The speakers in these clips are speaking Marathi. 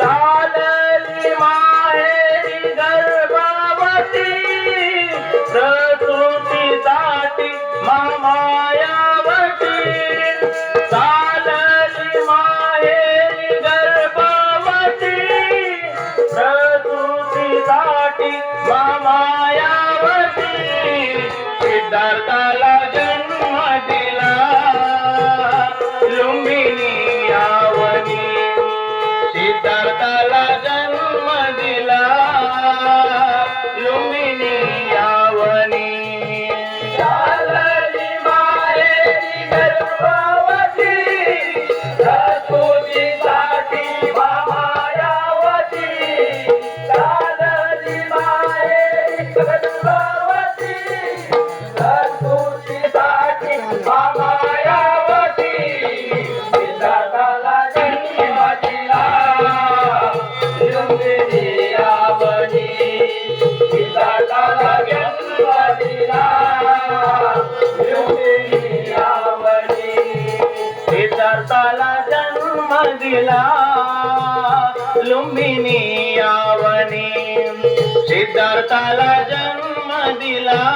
चालली माहेरी गर्भवती प्रकृतीसाठी मायावती सिद्धार्थाला जन्म दिला लुंबिनी यावनी सिद्धार्थाला जन्म दिला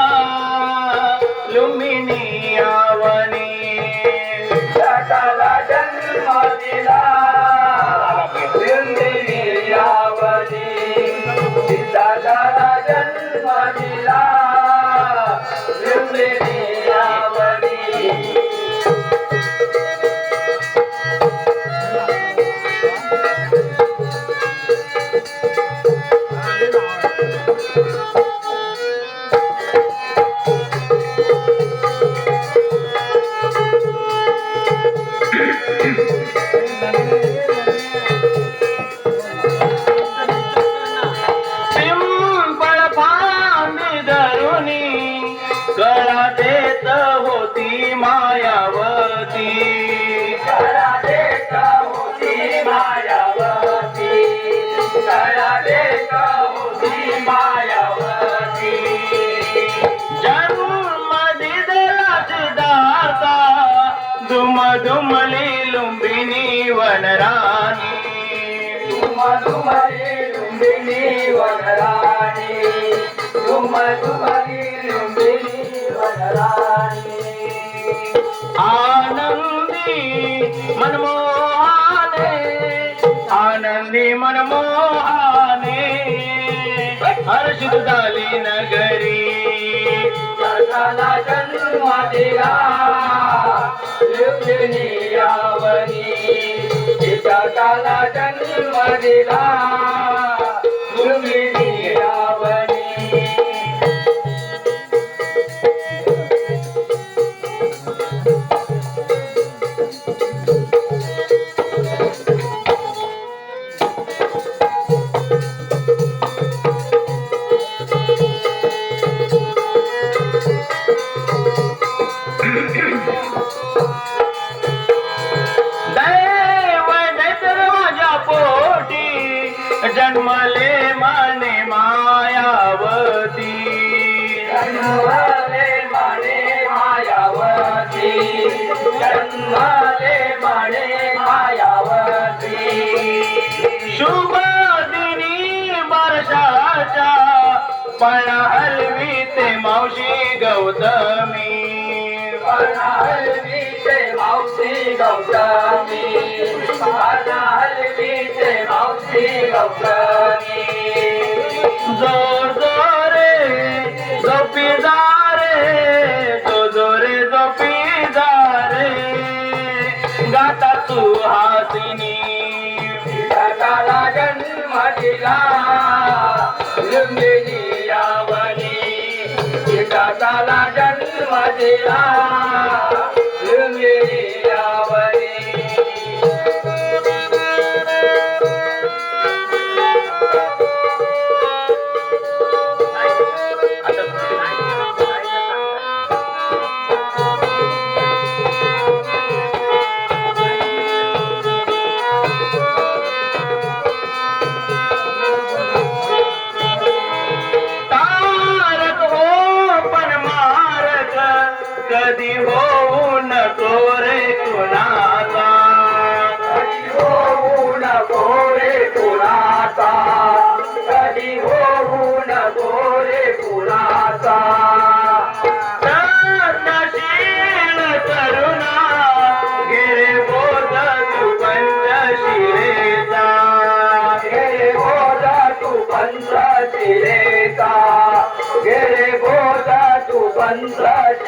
देत होती मायावती. गळा देत होती मायावती. गळा देत होती मायावती. जन्म दिदला सिद्धार्था दुम दुमली लुंबिनी वनराणी. दुम दुमली लुंबिनी वनराणी. दुम दुमली लुंबिनी वनराणी आनंदी मनमोहाने आनंदी मनमोहाने हर्षित झाली नगरी जगाला जन्म दिला लुंबिनी यावनी जन्म दिला. गौतमी पण मावशी गौतमी पण मावशी गौतमी. जोर जोरे झोपी जा रे जो जोरे झोपी जा रे गाता सुहासिनी जगाला जन्म दिला लुंबिनी यावनी जन्म दिला.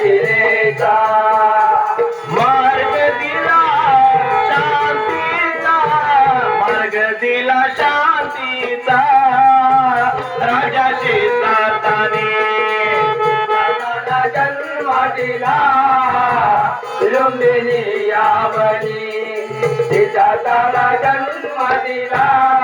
शांतीचा मार्ग दिला शांतीचा. मार्ग दिला शांतीचा. राजा शेताताने नानाला जन्म दिला. लुंबिनी यावनी. तिच्या ताला जन्म दिला.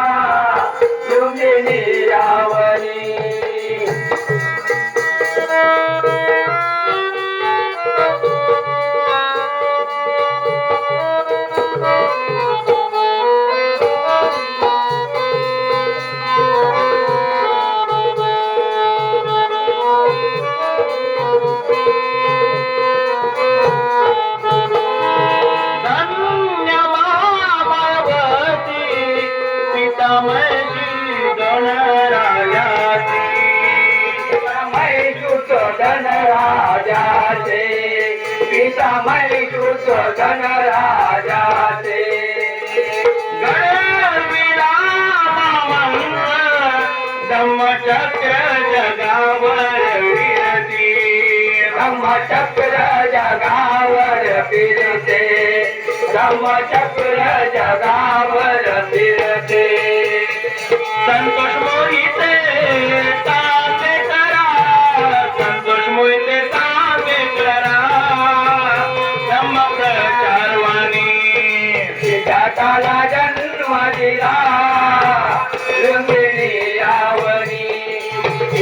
धम्मचक्र जगावर विरती धम्मचक्र जगावर फिरते. धम्मचक्र जगावर फिरते. संतोष मोहिते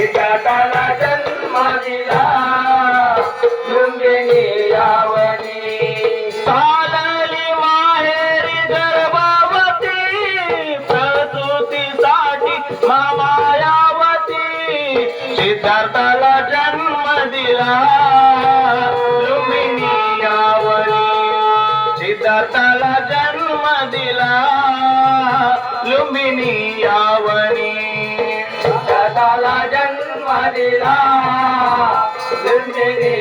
सिद्धार्थाला जन्म दिला. लुंबिनी यावनी साधली माहेरी गर्भवती. प्रसूतीसाठी मामायावती. सिद्धार्थाला जन्म दिला. लुंबिनी यावनी सिद्धार्थाला जन्म दिला. लुंबिनी यावनी जन्म दिला लुंबिनी